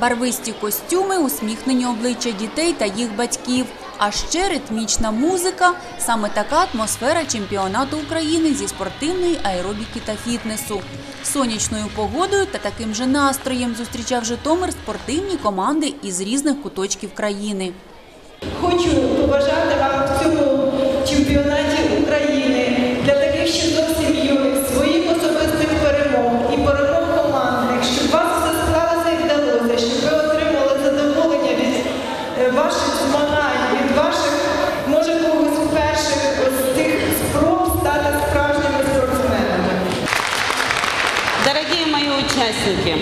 Барвисті костюми, усміхнені обличчя дітей та їх батьків. А ще ритмічна музика. Саме така атмосфера чемпіонату України зі спортивної аеробіки та фітнесу. Сонячною погодою та таким же настроєм зустрічав Житомир спортивні команди із різних куточків країни. Хочу побажати ваших змагань, від ваших, може, когось перших ось цих спроб стати справжніми спортсменами. Дорогие мои участники,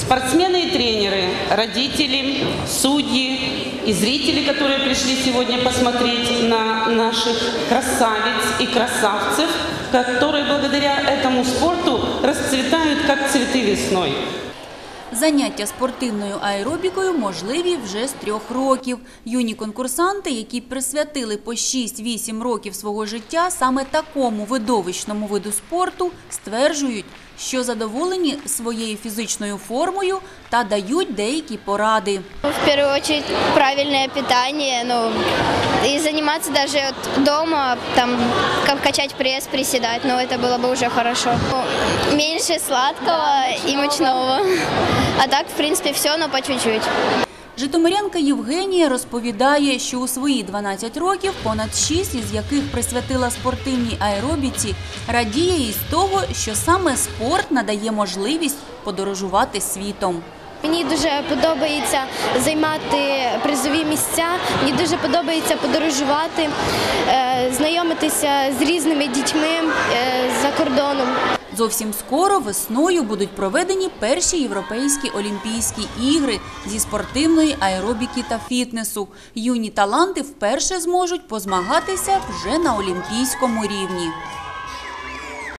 спортсмены и тренеры, родители, судьи и зрители, которые пришли сегодня посмотреть на наших красавиц и красавцев, которые благодаря этому спорту расцветают, как цветы весной. Заняття спортивною аеробікою можливі вже з трьох років. Юні конкурсанти, які присвятили по 6-8 років свого життя саме такому видовищному виду спорту, стверджують, що задоволені своєю фізичною формою та дають деякі поради. В первую очередь правильное питание, ну и заниматься даже вот дома, там как качать пресс, приседать, ну это было бы уже хорошо. Ну, Меньше сладкого и мучного. А так, в принципе, все, но по чуть-чуть. Житомирянка Євгенія розповідає, що у свої 12 років, понад 6 із яких присвятила спортивній аеробіці, радіє із того, що саме спорт надає можливість подорожувати світом. Мені дуже подобається займати призові місця. Мені дуже подобається подорожувати, е, знайомитися з різними дітьми е, за кордоном. Зовсім скоро весною будуть проведені перші європейські олімпійські ігри зі спортивної аеробіки та фітнесу. Юні таланти вперше зможуть позмагатися вже на олімпійському рівні.